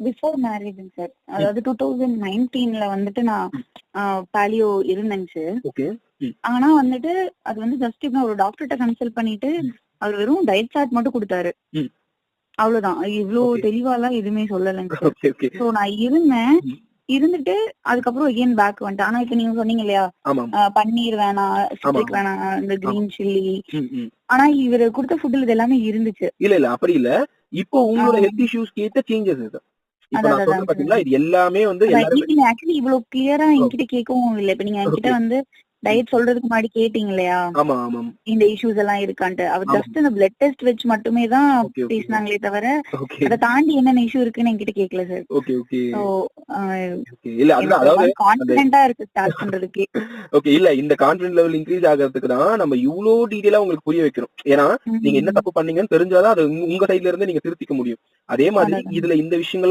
Before மேரேஜ்ங்க sir அதாவது two thousand நைன்டீன்ல வந்துட்டு நான் பாலியோ இருந்தேங்க சார் ஆனா வந்துட்டு அது வந்து ஜஸ்ட் இப்ப ஒரு டாக்டர்கிட்ட கன்சல்ட் பண்ணிட்டு அவர் வெறும் டயட் சார்ட் மட்டும் கொடுத்தாரு. அவ்வளவுதான். இவ்ளோ. தெளிவாலாம் எதுவுமே சொல்லலைங்க சோ நான் இருந்தேன். இருந்துட்டு அதுக்கப்புறம் again பேக் வந்துட்டேன். ஆனா இப்ப நீங்க சொன்னீங்க இல்லையா? பன்னீர் வேணாம் சிட்ரிக். வேணாம் இந்த கிரீன் சில்லி. ஆனா இவரு கொடுத்த ஃபுட்ல இது எல்லாமே இருந்துச்சு. இல்ல இல்ல. அப்படி இல்ல. இப்போ உங்களோட. ஹெல்த் இஷ்யூஸ்க்கு ஏத்த சேஞ்சஸ் இது. இப்போ அதான், நான் அதான், சொல்றேன் பாத்தீங்களா இது எல்லாமே வந்து ஆக்சுவலி இவ்வளவு கிளியரா என்கிட்ட கேட்கவும் இல்ல. இப்ப நீங்க என்கிட்ட. வந்து டயட் சொல்றதுக்கு முன்னாடி கேட்டீங்க இல்லையா இந்த இஷ்யூஸ் எல்லாம் இருக்கான்ட்டு. அவர். ஜஸ்ட் இந்த பிளட் டெஸ்ட் வச்சு மட்டுமே தான். பேசினாங்களே தவிர அதை தாண்டி என்னென்ன இஷ்யூ இருக்குன்னு என்கிட்ட கேட்கல சார் ஓகே ஓகே இல்ல அதாவது கான்பிடென்டா இருக்கு ஸ்டார்ட் பண்றதுக்கு. ஓகே இல்ல இந்த கான்பிடன்ஸ் லெவல் இன்க்ரீஸ் ஆகிறதுக்கு தான் நம்ம இவ்ளோ டீடைலா உங்களுக்கு புரிய வைக்கணும். ஏன்னா நீங்க என்ன தப்பு பண்ணீங்கன்னு தெரிஞ்சாதான் அது உங்க- சைடுல இருந்து நீங்க திருத்திக்க முடியும். அதே மாதிரி. இதுல இந்த விஷயங்கள்